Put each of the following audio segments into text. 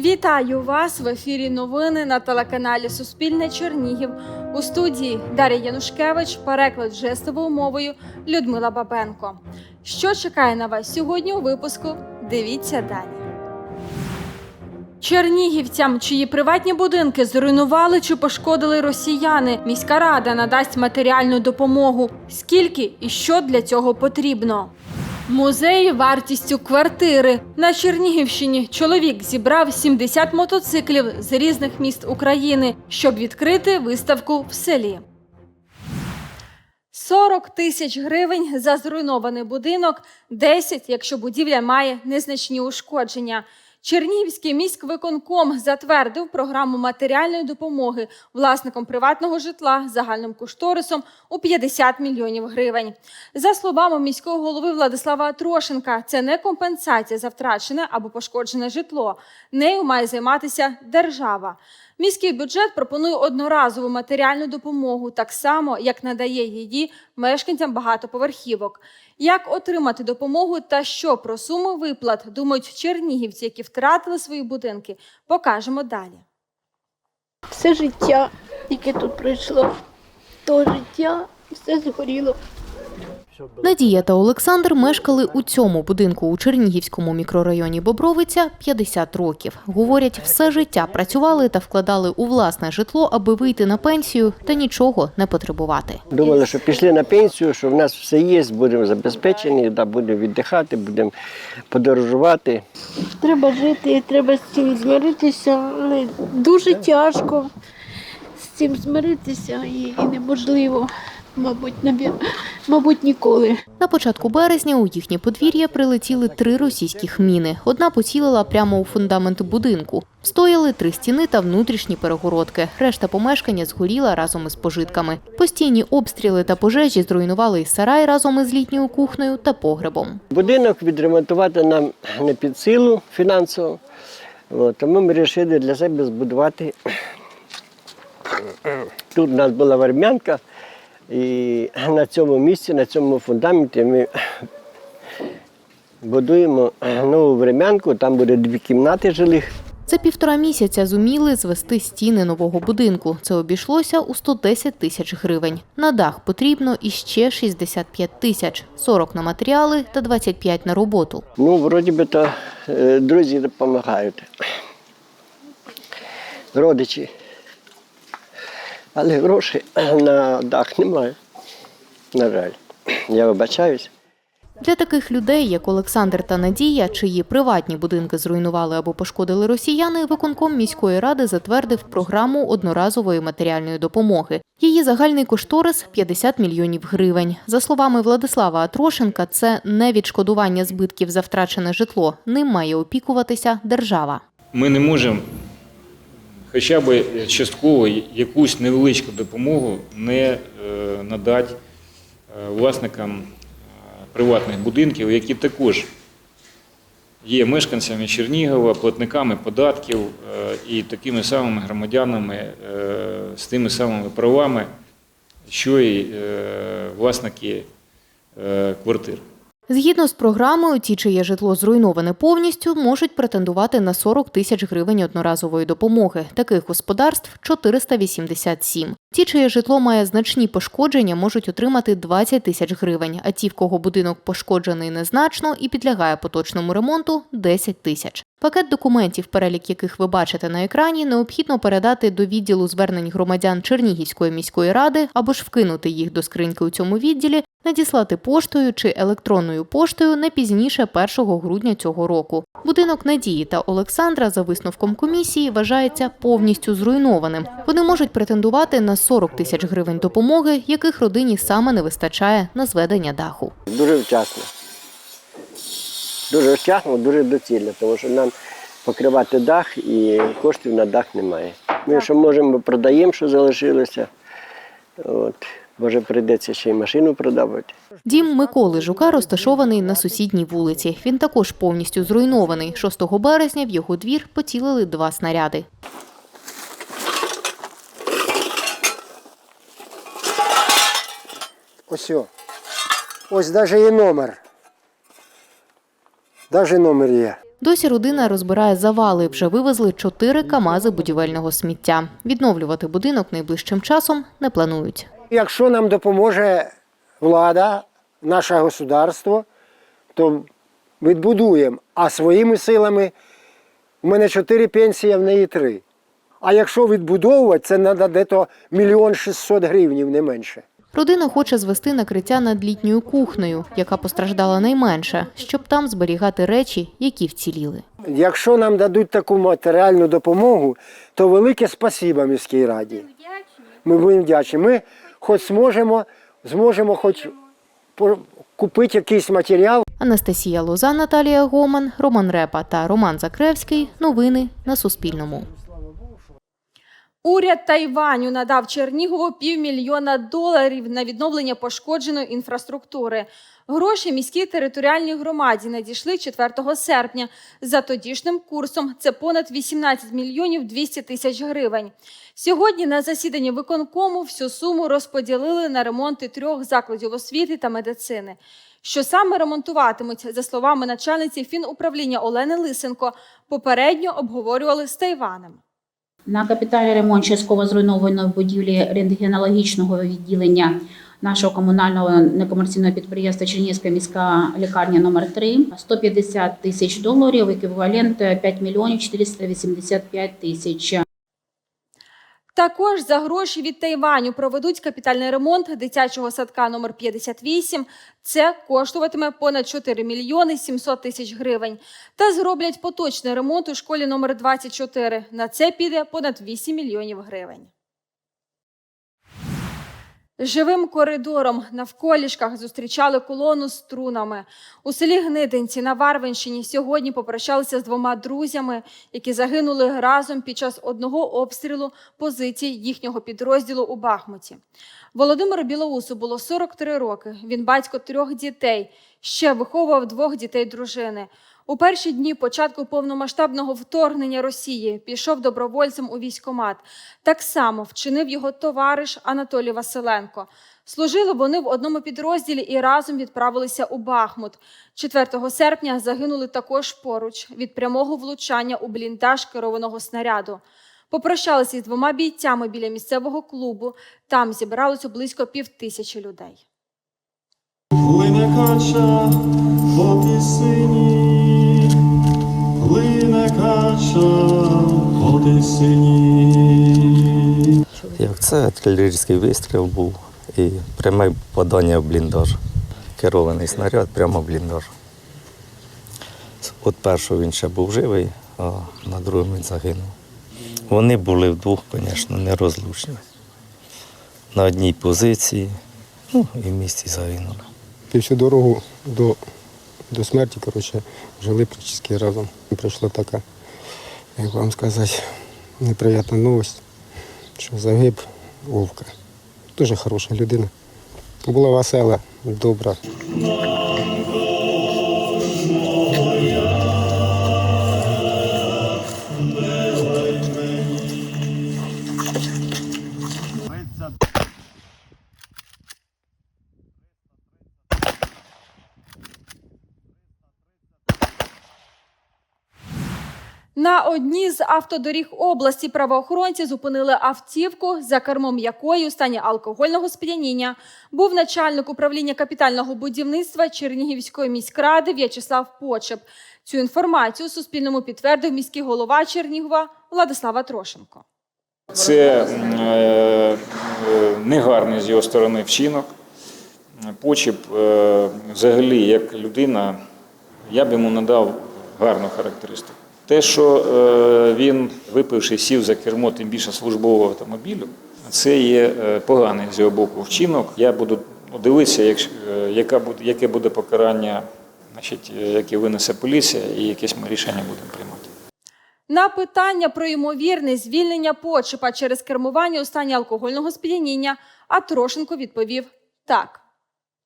Вітаю вас в ефірі новини на телеканалі Суспільне Чернігів. У студії Дар'я Янушкевич, переклад жестовою мовою Людмила Бабенко. Що чекає на вас сьогодні у випуску? Дивіться далі. Чернігівцям, чиї приватні будинки зруйнували чи пошкодили росіяни, міська рада надасть матеріальну допомогу. Скільки і що для цього потрібно? Музей вартістю квартири на Чернігівщині чоловік зібрав 70 мотоциклів з різних міст України, щоб відкрити виставку в селі. 40 тисяч гривень за зруйнований будинок, 10, якщо будівля має незначні ушкодження. Чернігівський міськвиконком затвердив програму матеріальної допомоги власникам приватного житла загальним кошторисом у 50 мільйонів гривень. За словами міського голови Владислава Трошенка, це не компенсація за втрачене або пошкоджене житло. Нею має займатися держава. Міський бюджет пропонує одноразову матеріальну допомогу, так само як надає її мешканцям багатоповерхівок. Як отримати допомогу та що про суму виплат думають чернігівці, які втратили свої будинки, покажемо далі. все життя, яке тут пройшло, то життя все згоріло. Надія та Олександр мешкали у цьому будинку у Чернігівському мікрорайоні Бобровиця 50 років. Говорять, все життя працювали та вкладали у власне житло, аби вийти на пенсію та нічого не потребувати. Думали, що пішли на пенсію, що в нас все є, будемо забезпечені, да, будемо віддихати, будемо подорожувати. Треба жити, треба з цим змиритися, але дуже тяжко з цим змиритися і, і неможливо, мабуть, набі- мабуть, ніколи. На початку березня у їхнє подвір'я прилетіли три російських міни. Одна поцілила прямо у фундамент будинку. Стояли три стіни та внутрішні перегородки. Решта помешкання згоріла разом із пожитками. Постійні обстріли та пожежі зруйнували і сарай разом із літньою кухнею та погребом. Будинок відремонтувати нам не під силу фінансово. От, тому ми вирішили для себе збудувати. Тут у нас була вармянка, і на цьому місці, на цьому фундаменті ми будуємо нову врем'янку, там буде дві кімнати жилих. За півтора місяця зуміли звести стіни нового будинку. Це обійшлося у 110 тисяч гривень. На дах потрібно іще 65 тисяч, 40 на матеріали та 25 на роботу. Ну, вроді би то е, друзі допомагають. Родичі. Але грошей на дах немає. На жаль. Я вибачаюсь. Для таких людей, як Олександр та Надія, чиї приватні будинки зруйнували або пошкодили росіяни, виконком міської ради затвердив програму одноразової матеріальної допомоги. Її загальний кошторис 50 мільйонів гривень. За словами Владислава Атрошенка, це не відшкодування збитків за втрачене житло. Ним має опікуватися держава. ми не можемо хоча б частково якусь невеличку допомогу не е, надати е, власникам е, приватних будинків, які також є мешканцями Чернігова, платниками податків і такими самими громадянами з тими самими правами, що е, власники квартир. Згідно з програмою, ті, чиє житло зруйноване повністю, можуть претендувати на 40 тисяч гривень одноразової допомоги. Таких господарств 487. Ті, чиє житло має значні пошкодження, можуть отримати 20 тисяч гривень, а ті, в кого будинок пошкоджений незначно і підлягає поточному ремонту 10 тисяч. Пакет документів, перелік яких ви бачите на екрані, необхідно передати до відділу звернень громадян Чернігівської міської ради або ж вкинути їх до скриньки у цьому відділі, надіслати поштою чи електронною поштою не пізніше 1 грудня цього року. Будинок Надії та Олександра за висновком комісії вважається повністю зруйнованим. Вони можуть претендувати на 40 тисяч гривень допомоги, яких родині саме не вистачає на зведення даху. Дуже вчасно. Дуже вчасно, дуже доцільно, тому що нам покривати дах і коштів на дах немає. Ми що можемо, продаємо, що залишилося. От. Може, прийдеться ще й машину продавати. Дім Миколи Жука розташований на сусідній вулиці. Він також повністю зруйнований. 6 березня в його двір поцілили два снаряди. Ось. Ось навіть є номер. Навіть номер є. Досі родина розбирає завали. Вже вивезли чотири камази будівельного сміття. Відновлювати будинок найближчим часом не планують. Якщо нам допоможе влада, наше государство, то відбудуємо. А своїми силами в мене чотири пенсії, а в неї три. А якщо відбудовувати, це треба десь мільйон шістсот гривнів, не менше. Родина хоче звести накриття над літньою кухнею, яка постраждала найменше, щоб там зберігати речі, які вціліли. Якщо нам дадуть таку матеріальну допомогу, то велике спасіба міській раді. Ми будемо вдячні. Ми хоч зможемо, зможемо хоч купити якийсь матеріал, Анастасія Лоза, Наталія Гоман, Роман Репа та Роман Закревський. Новини на Суспільному. Уряд Тайваню надав Чернігову півмільйона доларів на відновлення пошкодженої інфраструктури. Гроші міській територіальній громаді надійшли 4 серпня. За тодішнім курсом це понад 18 мільйонів 200 тисяч гривень. Сьогодні на засіданні виконкому всю суму розподілили на ремонти трьох закладів освіти та медицини. Що саме ремонтуватимуть, за словами начальниці фінуправління Олени Лисенко, попередньо обговорювали з Тайванем. На капітальний ремонт частково зруйнованої будівлі рентгенологічного відділення нашого комунального некомерційного підприємства Чернігівська міська лікарня номер 3 150 тисяч доларів, еквівалент 5 мільйонів 485 тисяч. Також за гроші від Тайваню проведуть капітальний ремонт дитячого садка номер 58. Це коштуватиме понад 4 мільйони 700 тисяч гривень. Та зроблять поточний ремонт у школі номер 24. На це піде понад 8 мільйонів гривень. Живим коридором навколішках зустрічали колону з трунами. У селі Гнидинці на Варвинщині сьогодні попрощалися з двома друзями, які загинули разом під час одного обстрілу позицій їхнього підрозділу у Бахмуті. Володимиру Білоусу було 43 роки. Він батько трьох дітей. Ще виховував двох дітей дружини. У перші дні початку повномасштабного вторгнення Росії пішов добровольцем у військкомат. Так само вчинив його товариш Анатолій Василенко. Служили вони в одному підрозділі і разом відправилися у Бахмут. 4 серпня загинули також поруч від прямого влучання у бліндаж керованого снаряду. Попрощалися із двома бійцями біля місцевого клубу. Там зібралося близько півтисячі людей. Плине кача по Як це артилерійський вистріл був і пряме попадання в бліндаж. Керований снаряд прямо в бліндаж. От першого він ще був живий, а на другому він загинув. Вони були вдвох, звісно, нерозлучні. На одній позиції, ну і в місті загинули. Всю дорогу до, до смерті, коротше, жили практично разом. Прийшла така, як вам сказати, неприємна новость, що загиб Вовка. Дуже хороша людина. Була весела, добра. Одній з автодоріг області правоохоронці зупинили автівку, за кермом якої у стані алкогольного сп'яніння був начальник управління капітального будівництва Чернігівської міськради В'ячеслав Почеп. Цю інформацію Суспільному підтвердив міський голова Чернігова Владислава Трошенко. Це е, е, негарний з його сторони вчинок. Почіп е, взагалі як людина, я б йому надав гарну характеристику. Те, що е, він, випивши, сів за кермо, тим більше службового автомобілю, це є е, поганий з його боку вчинок. Я буду дивитися, якщо- е, яка буде, яке буде покарання, значить, яке винесе поліція, і якесь ми рішення будемо приймати. На питання про ймовірне звільнення Почепа через кермування у стані алкогольного сп'яніння, а Трошенко відповів так.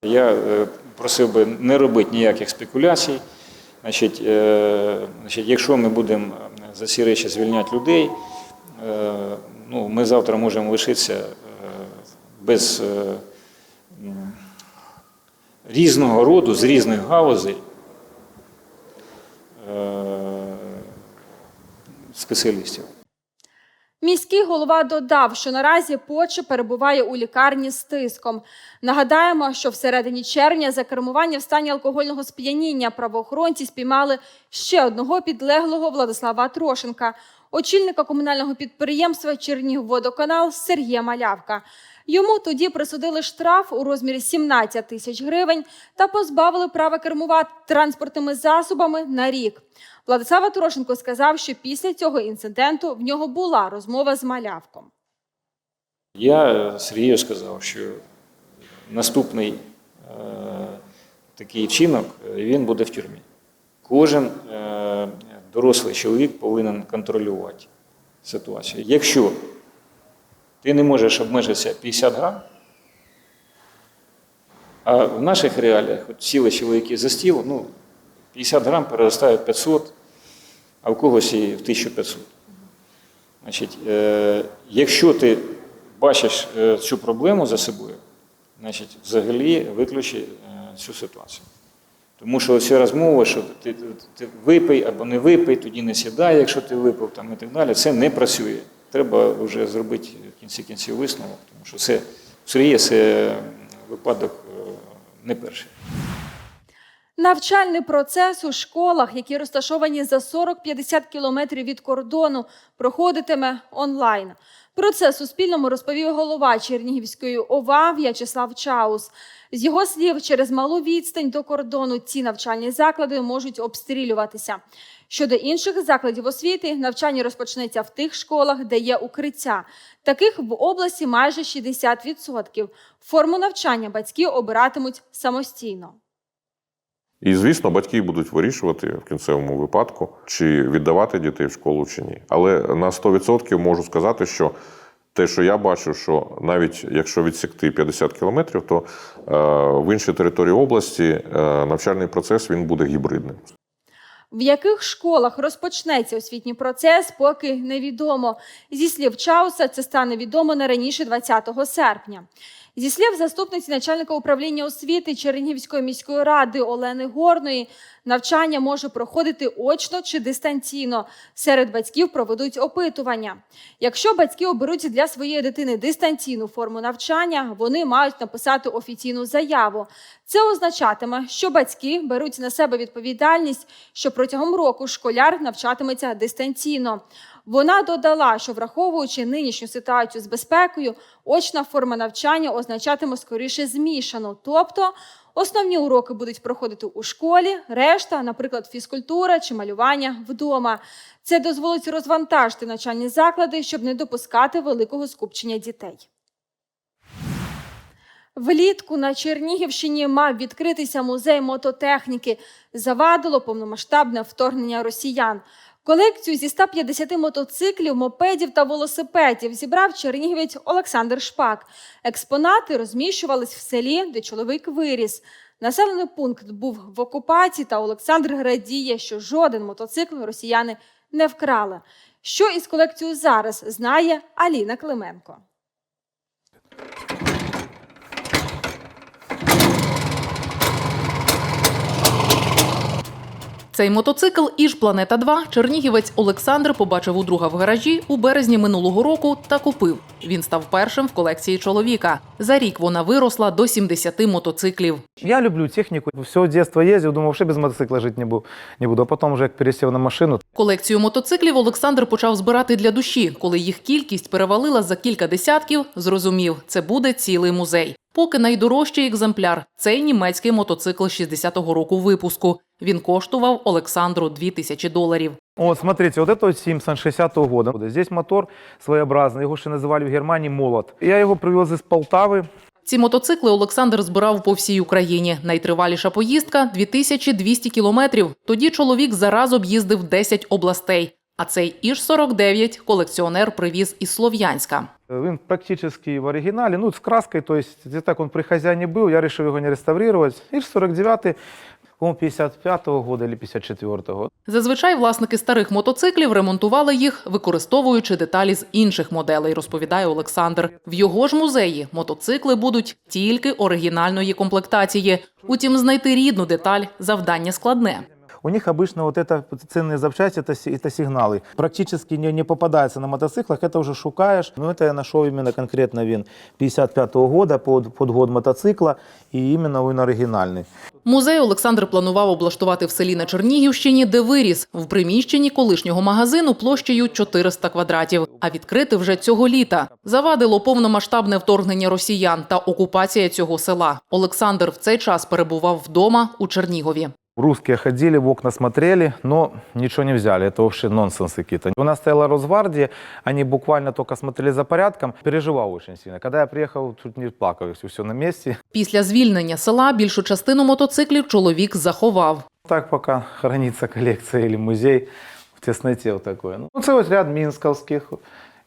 Я просив би не робити ніяких спекуляцій. Значить, е, значить, якщо ми будемо за ці речі звільняти людей, е, ну, ми завтра можемо лишитися е, без різного роду, з різних галузей спеціалістів. Міський голова додав, що наразі Поча перебуває у лікарні з тиском. Нагадаємо, що в середині червня за кермування в стані алкогольного сп'яніння правоохоронці спіймали ще одного підлеглого Владислава Трошенка, очільника комунального підприємства Чернігводоканал Сергія Малявка. Йому тоді присудили штраф у розмірі 17 тисяч гривень та позбавили права кермувати транспортними засобами на рік. Владислава Торошенко сказав, що після цього інциденту в нього була розмова з малявком. Я Сергію сказав, що наступний е, такий вчинок е, він буде в тюрмі. Кожен е, дорослий чоловік повинен контролювати ситуацію. Якщо ти не можеш обмежитися 50 грам, а в наших реаліях от сіли чоловіки за стіл, ну, 50 грам переростає 500, а в когось і в 1500. Значить, е, якщо ти бачиш е, цю проблему за собою, значить, взагалі виключи е, цю ситуацію. Тому що ця розмова, що ти, ти, випий або не випий, тоді не сідай, якщо ти випив там, і так далі, це не працює. Треба вже зробити в кінці кінців висновок, тому що це в Сергія це випадок е, не перший. Навчальний процес у школах, які розташовані за 40-50 кілометрів від кордону, проходитиме онлайн. Про це Суспільному розповів голова Чернігівської ОВА В'ячеслав Чаус. З його слів, через малу відстань до кордону ці навчальні заклади можуть обстрілюватися. Щодо інших закладів освіти, навчання розпочнеться в тих школах, де є укриття. Таких в області майже 60%. Форму навчання батьки обиратимуть самостійно. І, звісно, батьки будуть вирішувати в кінцевому випадку, чи віддавати дітей в школу чи ні. Але на 100% можу сказати, що те, що я бачу, що навіть якщо відсікти 50 кілометрів, то е, в іншій території області е, навчальний процес він буде гібридним. В яких школах розпочнеться освітній процес, поки невідомо. Зі слів Чауса, це стане відомо не раніше 20 серпня. Зі слів заступниці начальника управління освіти Чернігівської міської ради Олени Горної, навчання може проходити очно чи дистанційно. Серед батьків проведуть опитування. Якщо батьки оберуть для своєї дитини дистанційну форму навчання, вони мають написати офіційну заяву. Це означатиме, що батьки беруть на себе відповідальність, що протягом року школяр навчатиметься дистанційно. Вона додала, що враховуючи нинішню ситуацію з безпекою, очна форма навчання означатиме скоріше змішану, тобто основні уроки будуть проходити у школі, решта, наприклад, фізкультура чи малювання вдома. Це дозволить розвантажити навчальні заклади, щоб не допускати великого скупчення дітей. Влітку на Чернігівщині мав відкритися музей мототехніки. Завадило повномасштабне вторгнення росіян. Колекцію зі 150 мотоциклів, мопедів та велосипедів зібрав чернігівець Олександр Шпак. Експонати розміщувались в селі, де чоловік виріс. Населений пункт був в окупації, та Олександр радіє, що жоден мотоцикл росіяни не вкрали. Що із колекцією зараз знає Аліна Клименко. Цей мотоцикл Іж Планета 2 чернігівець Олександр побачив у друга в гаражі у березні минулого року та купив. Він став першим в колекції чоловіка. За рік вона виросла до 70 мотоциклів. Я люблю технику. Все детство ездил, думал, вообще без мотоцикла жить не буду. Не буду. А потом уже як пересів на машину. Колекцію мотоциклів Олександр почав збирати для душі. Коли їх кількість перевалила за кілька десятків, зрозумів, це буде цілий музей. Поки найдорожчий екземпляр цей німецький мотоцикл 60-го року випуску. Він коштував Олександру 2000 доларів. Вот, смотрите, вот это вот Симпсон 60-го года. Здесь мотор своеобразный, його ще называли в Германії молот. Я його привез із Полтави. Ці мотоцикли Олександр збирав по всій Україні. Найтриваліша поїздка 2200 кілометрів. Тоді чоловік зараз об'їздив 10 областей. А цей Іж-49 колекціонер привіз із Слов'янська. Він практично в оригіналі, ну з краскою, тобто так він при хазяїні був, я вирішив його не реставрувати. Іж-49 кому 55-го года або 54-го. Зазвичай власники старих мотоциклів ремонтували їх, використовуючи деталі з інших моделей, розповідає Олександр. В його ж музеї мотоцикли будуть тільки оригінальної комплектації. Утім, знайти рідну деталь завдання складне. У них обычно вот это ценные запчасти, это, это сигналы. Практически не, не попадается на мотоциклах, это уже шукаешь. Но это я нашел именно конкретно вин 55 -го года под, под год мотоцикла и именно он оригинальный. Музей Олександр планував облаштувати в селі на Чернігівщині, де виріс, в приміщенні колишнього магазину площею 400 квадратів, а відкрити вже цього літа. Завадило повномасштабне вторгнення росіян та окупація цього села. Олександр в цей час перебував вдома у Чернігові. Русские ходили, в окна смотрели, но ничего не взяли. Это вообще нонсенс какие-то. У нас стояла Росгвардия, они буквально только смотрели за порядком. Переживал очень сильно. Когда я приехал, чуть не плакал, все на месте. Після звільнення села більшу частину мотоциклів чоловік заховав. Так пока хранится коллекция или музей в тесноте вот такой. Ну, це ось ряд мінськовських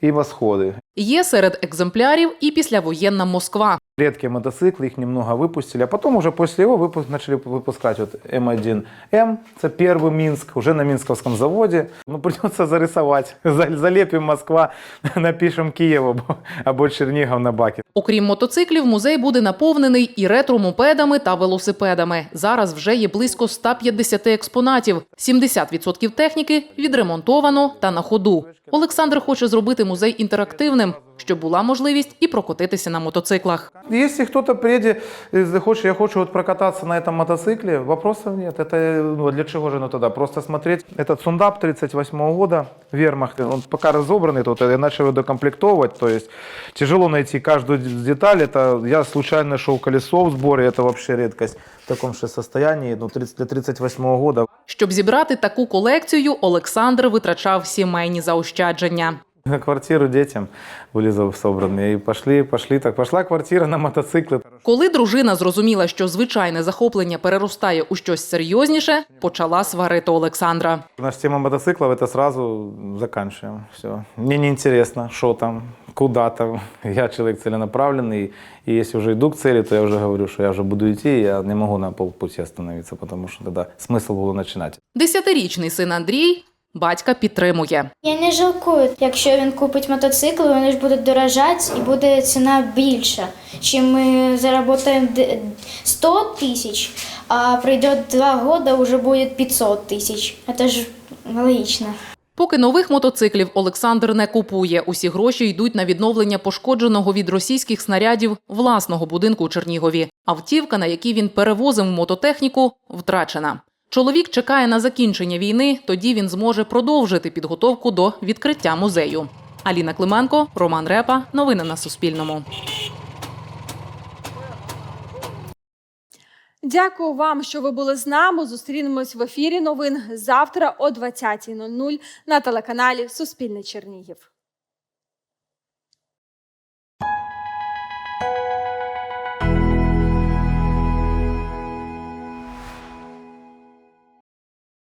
і восходи. Є серед екземплярів і післявоєнна Москва. Редкие мотоциклы, их немного выпустили, а потом уже после его выпуск, начали выпускать вот М1М, это первый Минск, уже на Минсковском заводе. Ну, придется зарисовать. За- Залепим Москва, напишем Киев або, або Чернигов на баке. Окрім мотоциклів, музей буде наповнений і ретро-мопедами та велосипедами. Зараз вже є близько 150 експонатів. 70% техніки відремонтовано та на ходу. Олександр хоче зробити музей інтерактивним, щоб була можливість і прокотитися на мотоциклах. Если кто-то приедет и захочет, я хочу вот прокататься на этом мотоцикле, вопросов нет. Это ну, для чего же ну тогда? Просто смотреть. Этот сундап 38 года, вермахт, он пока разобранный, тут я начал его докомплектовывать, то есть тяжело найти каждую деталь. Это я случайно нашел колесо в сборе, это вообще редкость в таком же состоянии, ну, 30, для 38 года. Щоб зібрати таку колекцію, Олександр витрачав сімейні заощадження. На квартиру детям были собраны. И пошли, пошли, так пошла квартира на мотоцикле. Коли дружина зрозуміла, що звичайне захоплення переростає у щось серйозніше, почала сварити Олександра. Наша тема мотоциклов это сразу заканчиваем. Все. Мне не интересно, что там, куда там. Я человек целенаправленный. И если уже иду к цели, то я уже говорю, что я уже буду идти, я не могу на полпути остановиться, потому что тогда смысл было начинать. Десятирічний син Андрій батька підтримує. Я не жалкую, якщо він купить мотоцикл, вони ж будуть дорожати і буде ціна більша. Чим ми заработаємо д- 100 тисяч, а пройде 2 роки, вже буде 500 тисяч. Це ж логічно. Поки нових мотоциклів Олександр не купує. Усі гроші йдуть на відновлення пошкодженого від російських снарядів власного будинку у Чернігові. Автівка, на якій він перевозив мототехніку, втрачена. Чоловік чекає на закінчення війни, тоді він зможе продовжити підготовку до відкриття музею. Аліна Клименко, Роман Репа. Новини на Суспільному. Дякую вам, що ви були з нами. Зустрінемось в ефірі новин завтра о 20.00 на телеканалі Суспільне Чернігів.